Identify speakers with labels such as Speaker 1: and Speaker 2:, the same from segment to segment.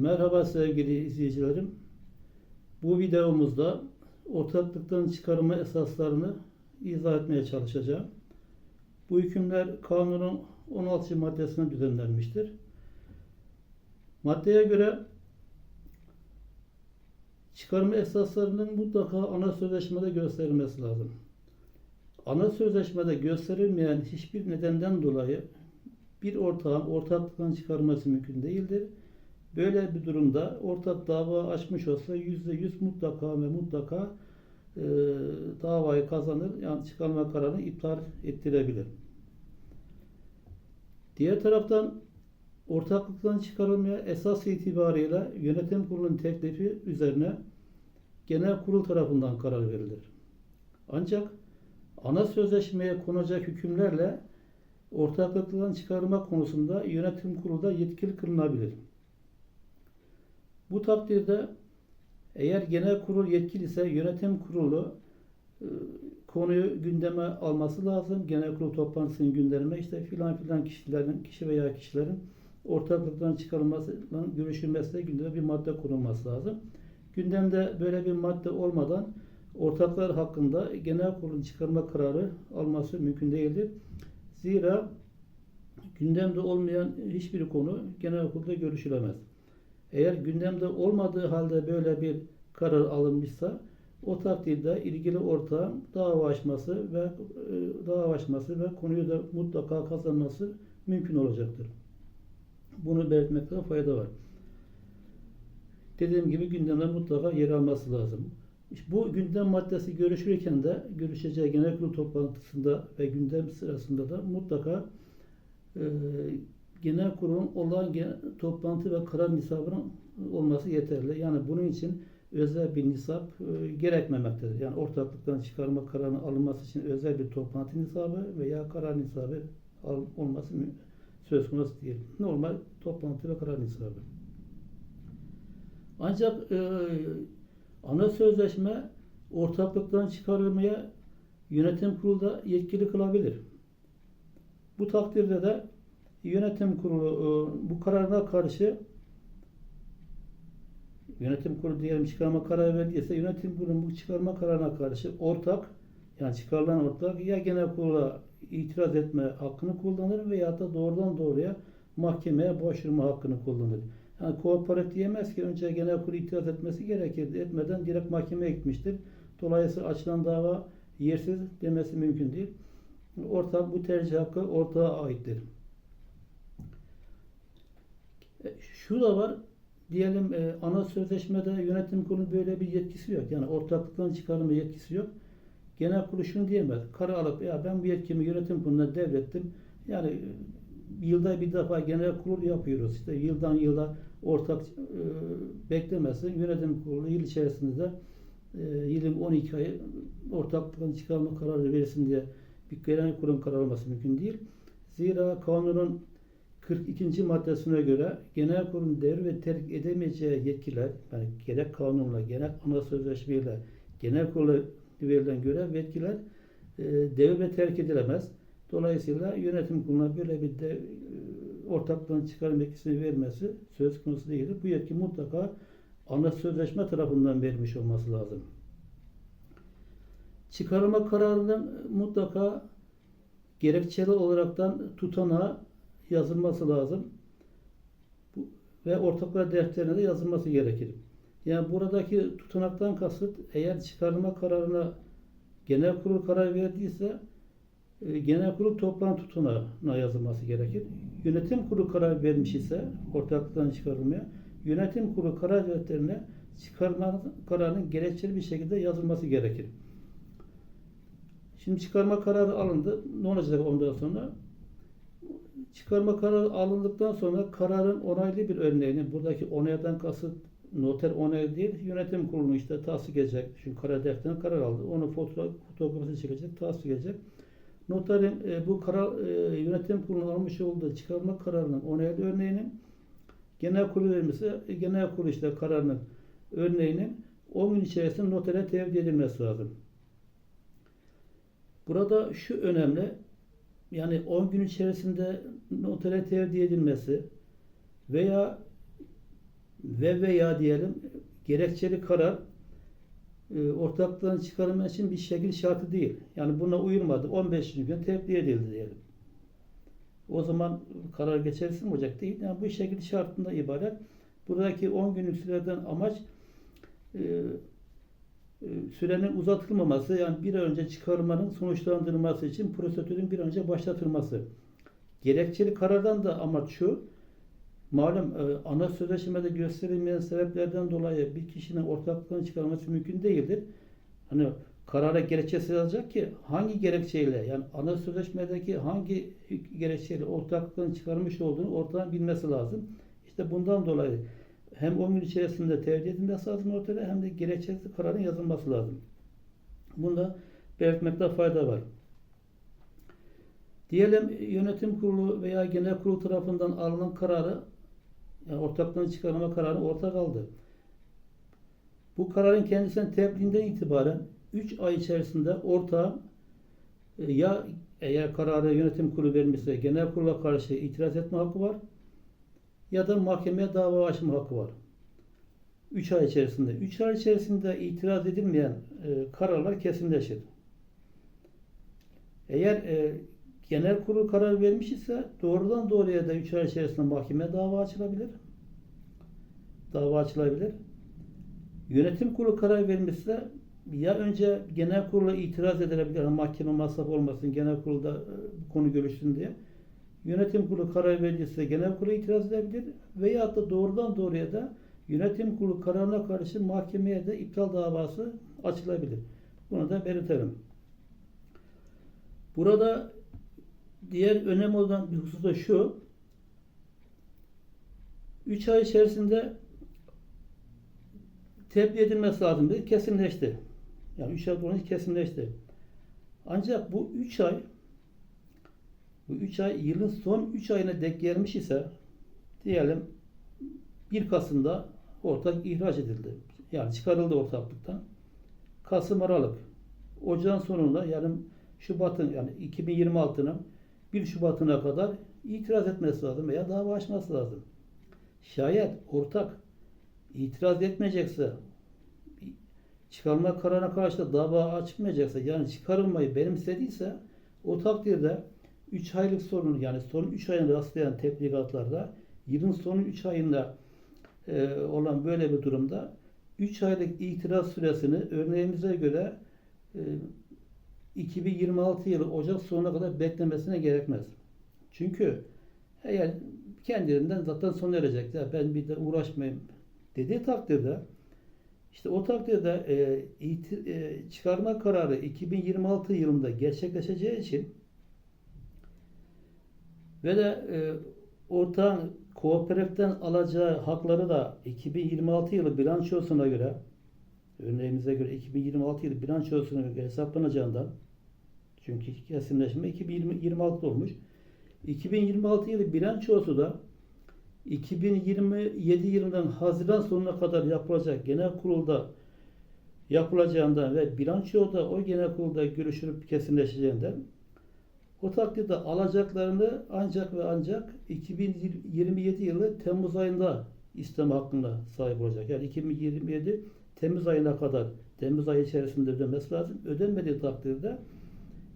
Speaker 1: Merhaba sevgili izleyicilerim. Bu videomuzda ortaklıktan çıkarma esaslarını izah etmeye çalışacağım. Bu hükümler kanunun 16. maddesine düzenlenmiştir. Maddeye göre çıkarma esaslarının mutlaka ana sözleşmede gösterilmesi lazım. Ana sözleşmede gösterilmeyen hiçbir nedenden dolayı bir ortağın ortaklıktan çıkarması mümkün değildir. Böyle bir durumda ortak dava açmış olsa yüzde yüz mutlaka ve mutlaka e, davayı kazanır. Yani çıkarma kararını iptal ettirebilir. Diğer taraftan ortaklıktan çıkarılmaya esas itibarıyla yönetim kurulunun teklifi üzerine genel kurul tarafından karar verilir. Ancak ana sözleşmeye konacak hükümlerle ortaklıktan çıkarma konusunda yönetim kurulu da yetkili kılınabilir. Bu takdirde eğer genel kurul yetkili ise yönetim kurulu e, konuyu gündeme alması lazım. Genel kurul toplantısının gündemine işte filan filan kişilerin, kişi veya kişilerin ortaklıktan çıkarılması, görüşülmesi gündeme bir madde konulması lazım. Gündemde böyle bir madde olmadan ortaklar hakkında genel kurulun çıkarma kararı alması mümkün değildir. Zira gündemde olmayan hiçbir konu genel kurulda görüşülemez. Eğer gündemde olmadığı halde böyle bir karar alınmışsa o takdirde ilgili ortağın dava açması ve e, dava açması ve konuyu da mutlaka kazanması mümkün olacaktır. Bunu belirtmekte fayda var. Dediğim gibi gündemde mutlaka yer alması lazım. Bu gündem maddesi görüşürken de görüşeceği genel kurul toplantısında ve gündem sırasında da mutlaka e, genel kurulun olan toplantı ve karar nisabının olması yeterli. Yani bunun için özel bir nisap e, gerekmemektedir. Yani ortaklıktan çıkarma kararının alınması için özel bir toplantı nisabı veya karar nisabı olması söz konusu değil. Normal toplantı ve karar nisabı. Ancak e, ana sözleşme ortaklıktan çıkarılmaya yönetim kurulu da yetkili kılabilir. Bu takdirde de yönetim kurulu e, bu kararına karşı yönetim kurulu diyelim çıkarma kararı verdiyse yönetim kurulu bu çıkarma kararına karşı ortak yani çıkarılan ortak ya genel kurula itiraz etme hakkını kullanır veya da doğrudan doğruya mahkemeye başvurma hakkını kullanır. Yani kooperatif diyemez ki önce genel kurul itiraz etmesi gerekir. Etmeden direkt mahkemeye gitmiştir. Dolayısıyla açılan dava yersiz demesi mümkün değil. Ortak bu tercih hakkı ortağa aittir. E, şu da var. Diyelim e, ana sözleşmede yönetim kurulu böyle bir yetkisi yok. Yani ortaklıktan çıkarma yetkisi yok. Genel kurulu şunu diyemez. Karar alıp ya ben bu yetkimi yönetim kuruluna devrettim. Yani e, yılda bir defa genel kurul yapıyoruz. İşte yıldan yıla ortak e, beklemesin. Yönetim kurulu yıl içerisinde e, yılın 12 ayı ortaklıktan çıkarma kararı verirsin diye bir genel kurulun karar alması mümkün değil. Zira kanunun 42. maddesine göre genel kurulun devir ve terk edemeyeceği yetkiler, yani gerek kanunla, gerek ana sözleşmeyle genel kurula verilen görev yetkiler e, devir ve terk edilemez. Dolayısıyla yönetim kuruluna böyle bir de, e, ortaklığın çıkarma yetkisini vermesi söz konusu değildir. Bu yetki mutlaka ana sözleşme tarafından verilmiş olması lazım. Çıkarma kararının mutlaka gerekçeli olaraktan tutanağı yazılması lazım. Bu, ve ortaklar defterine de yazılması gerekir. Yani buradaki tutanaktan kasıt eğer çıkarma kararına genel kurul karar verdiyse e, genel kurul toplantı tutanağına yazılması gerekir. Yönetim kurulu karar vermiş ise ortaklıktan çıkarılmaya yönetim kurulu karar defterine çıkarma kararının gerekçeli bir şekilde yazılması gerekir. Şimdi çıkarma kararı alındı. Ne olacak ondan sonra? Çıkarma kararı alındıktan sonra kararın onaylı bir örneğini, buradaki onaydan kasıt noter onay değil, yönetim kurulu işte tasdik edecek. Çünkü karar defterine karar aldı. Onu fotoğraf, fotoğrafını çekecek, tasdik edecek. Noterin e, bu karar e, yönetim kurulunun almış olduğu çıkarma kararının onaylı örneğinin genel kurulu vermesi, e, genel kurulu işte kararının örneğinin 10 gün içerisinde notere tevdi edilmesi lazım. Burada şu önemli, yani 10 gün içerisinde notere tevdi edilmesi veya ve veya diyelim gerekçeli karar e, ortaklıktan çıkarılma için bir şekil şartı değil. Yani buna uyulmadı. 15. gün tebliğ edildi diyelim. O zaman karar geçersiz mi olacak değil. Yani bu şekil şartında ibaret. Buradaki 10 günlük süreden amaç e, sürenin uzatılmaması yani bir an önce çıkarmanın sonuçlandırılması için prosedürün bir an önce başlatılması. Gerekçeli karardan da amaç şu, malum e, ana sözleşmede gösterilmeyen sebeplerden dolayı bir kişinin ortaklıktan çıkarması mümkün değildir. Hani karara gerekçesi yazacak ki hangi gerekçeyle yani ana sözleşmedeki hangi gerekçeyle ortaklıktan çıkarmış olduğunu ortadan bilmesi lazım. İşte bundan dolayı hem 10 gün içerisinde tevdi edilmesi lazım ortada hem de gerekçesi kararın yazılması lazım. Bunda belirtmekte fayda var. Diyelim yönetim kurulu veya genel kurul tarafından alınan kararı yani ortaklığını çıkarma kararı ortak aldı. Bu kararın kendisine tebliğinden itibaren 3 ay içerisinde ortağı e, ya eğer kararı yönetim kurulu vermişse genel kurula karşı itiraz etme hakkı var ya da mahkemeye dava açma hakkı var. 3 ay içerisinde. 3 ay içerisinde itiraz edilmeyen e, kararlar kesinleşir. Eğer e, genel kurul karar vermiş ise doğrudan doğruya da 3 ay içerisinde mahkemeye dava açılabilir. Dava açılabilir. Yönetim kurulu karar vermişse ya önce genel kurula itiraz edilebilir. Yani mahkeme masraf olmasın, genel kurulda e, konu görüşsün diye. Yönetim kurulu karar verirse genel kurula itiraz edebilir veya da doğrudan doğruya da yönetim kurulu kararına karşı mahkemeye de iptal davası açılabilir. Bunu da belirtelim. Burada diğer önemli olan bir husus da şu. 3 ay içerisinde tebliğ edilmesi lazım dedi. Kesinleşti. Yani 3 ay boyunca kesinleşti. Ancak bu 3 ay bu 3 ay yılın son 3 ayına denk gelmiş ise diyelim 1 Kasım'da ortak ihraç edildi. Yani çıkarıldı ortaklıktan. Kasım Aralık. Ocağın sonunda yani Şubat'ın yani 2026'nın 1 Şubat'ına kadar itiraz etmesi lazım veya dava açması lazım. Şayet ortak itiraz etmeyecekse çıkarma kararına karşı da dava açmayacaksa yani çıkarılmayı benimsediyse o takdirde 3 aylık sorunu yani son 3 ayını rastlayan tebligatlarda yılın son 3 ayında e, olan böyle bir durumda 3 aylık itiraz süresini örneğimize göre e, 2026 yılı Ocak sonuna kadar beklemesine gerekmez. Çünkü eğer kendilerinden zaten son erecek ya ben bir de uğraşmayayım dediği takdirde işte o takdirde e, iti, e, çıkarma kararı 2026 yılında gerçekleşeceği için ve de e, ortağın kooperatiften alacağı hakları da 2026 yılı bilançosuna göre örneğimize göre 2026 yılı bilançosuna göre hesaplanacağından çünkü kesinleşme 2026 olmuş. 2026 yılı bilançosu da 2027 yılından Haziran sonuna kadar yapılacak genel kurulda yapılacağından ve bilançoda o genel kurulda görüşülüp kesinleşeceğinden o takdirde alacaklarını ancak ve ancak 2027 yılı Temmuz ayında isteme hakkında sahip olacak. Yani 2027 Temmuz ayına kadar Temmuz ayı içerisinde ödemesi lazım. Ödenmediği takdirde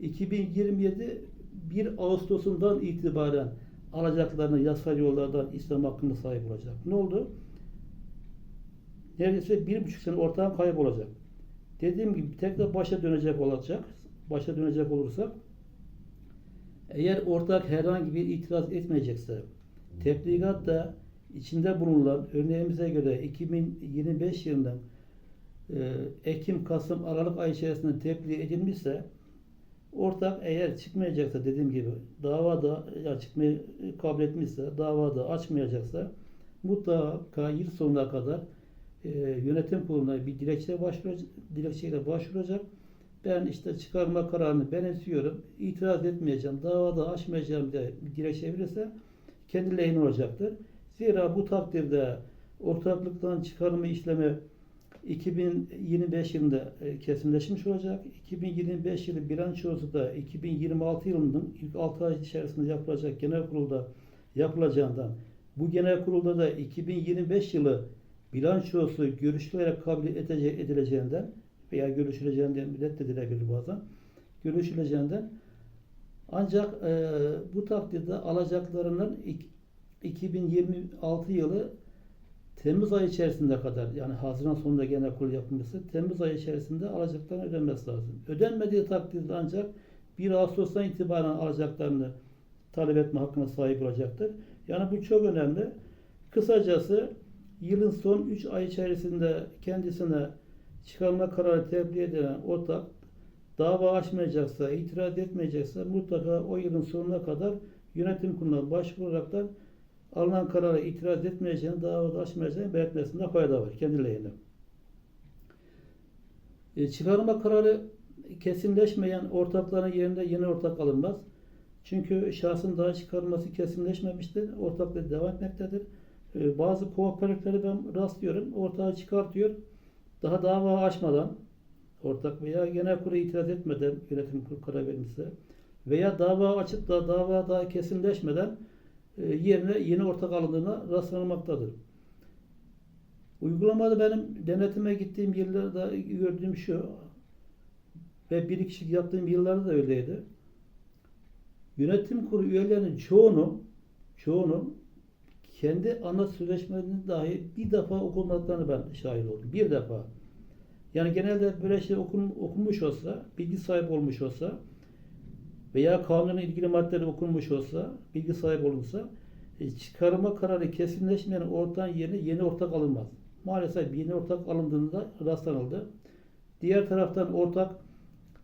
Speaker 1: 2027 1 Ağustos'undan itibaren alacaklarını yasal yollardan isteme hakkında sahip olacak. Ne oldu? Neredeyse bir buçuk sene ortadan kaybolacak. Dediğim gibi tekrar başa dönecek olacak. Başa dönecek olursak eğer ortak herhangi bir itiraz etmeyecekse tebligat da içinde bulunan örneğimize göre 2025 yılından e, Ekim, Kasım, Aralık ay içerisinde tebliğ edilmişse ortak eğer çıkmayacaksa dediğim gibi davada ya çıkmayı kabul etmişse davada açmayacaksa mutlaka yıl sonuna kadar e, yönetim kuruluna bir dilekçe başvuracak, dilekçeyle başvuracak. Ben işte çıkarma kararını benimsiyorum. itiraz etmeyeceğim. Davada açmayacağım diye dilekçe verirse kendi lehine olacaktır. Zira bu takdirde ortaklıktan çıkarma işlemi 2025 yılında e, kesinleşmiş olacak. 2025 yılı bilançosu da 2026 yılının ilk 6 ay içerisinde yapılacak genel kurulda yapılacağından bu genel kurulda da 2025 yılı bilançosu görüşülerek kabul edileceğinden veya görüşüleceğinden reddedilebilir bazen. Görüşüleceğinden ancak e, bu takdirde alacaklarının ik- 2026 yılı Temmuz ayı içerisinde kadar yani Haziran sonunda genel kurul yapılması Temmuz ayı içerisinde alacaklarını ödenmesi lazım. Ödenmediği takdirde ancak 1 Ağustos'tan itibaren alacaklarını talep etme hakkına sahip olacaktır. Yani bu çok önemli. Kısacası yılın son 3 ay içerisinde kendisine çıkarma kararı tebliğ edilen ortak dava açmayacaksa, itiraz etmeyecekse mutlaka o yılın sonuna kadar yönetim kuruluna başvuraraktan alınan karara itiraz etmeyeceğini, davada açmayacağını belirtmesinde fayda var kendi lehine. E, çıkarma kararı kesinleşmeyen ortakların yerinde yeni ortak alınmaz. Çünkü şahsın daha çıkarılması kesinleşmemiştir. Ortaklığı devam etmektedir. E, bazı kooperatifleri ben rastlıyorum. Ortağı çıkartıyor. Daha dava açmadan ortak veya genel kurulu itiraz etmeden yönetim kurulu karar vermişse veya dava açıp da dava daha kesinleşmeden e, yerine yeni ortak alındığına rastlanmaktadır. Uygulamada benim denetime gittiğim yıllarda gördüğüm şu ve bir kişilik yaptığım yıllarda da öyleydi. Yönetim kurulu üyelerinin çoğunun çoğunun kendi ana sözleşmelerini dahi bir defa okumadıklarını ben şahit oldum. Bir defa. Yani genelde böyle şey okun, okunmuş olsa, bilgi sahibi olmuş olsa veya kanunun ilgili maddeleri okunmuş olsa, bilgi sahibi olunsa e, çıkarma kararı kesinleşmeyen ortağın yerine yeni ortak alınmaz. Maalesef yeni ortak alındığında rastlanıldı. Diğer taraftan ortak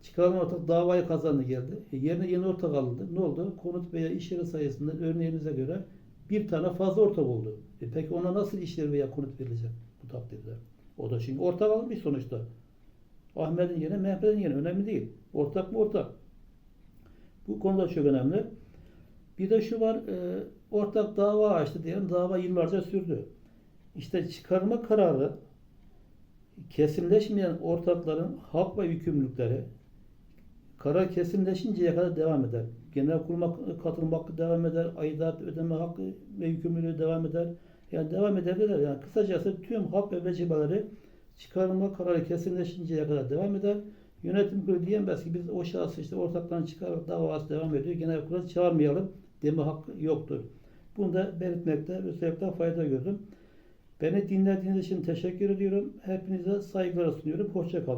Speaker 1: çıkarılan ortak davayı kazandı geldi. E, yerine yeni ortak alındı. Ne oldu? Konut veya iş yeri sayısında örneğimize göre bir tane fazla ortak oldu. E peki ona nasıl iş yeri veya konut verilecek bu takdirde? O da şimdi ortak alınmış sonuçta. Ahmet'in yerine Mehmet'in yerine önemli değil. Ortak mı ortak? Bu konuda çok önemli. Bir de şu var, e, ortak dava açtı diyelim, dava yıllarca sürdü. İşte çıkarma kararı kesinleşmeyen ortakların hak ve yükümlülükleri karar kesinleşinceye kadar devam eder. Genel kurula katılma hakkı devam eder, aidat ödeme hakkı ve yükümlülüğü devam eder. Yani devam ederler. Yani kısacası tüm hak ve vecibeleri çıkarılma kararı kesinleşinceye kadar devam eder. Yönetim kurulu diyemez ki biz o şahsı işte ortaklarını çıkar davası devam ediyor. Genel kurulu çağırmayalım deme hakkı yoktur. Bunu da belirtmekte özellikle fayda gördüm. Beni dinlediğiniz için teşekkür ediyorum. Hepinize saygılar sunuyorum. Hoşça kalın.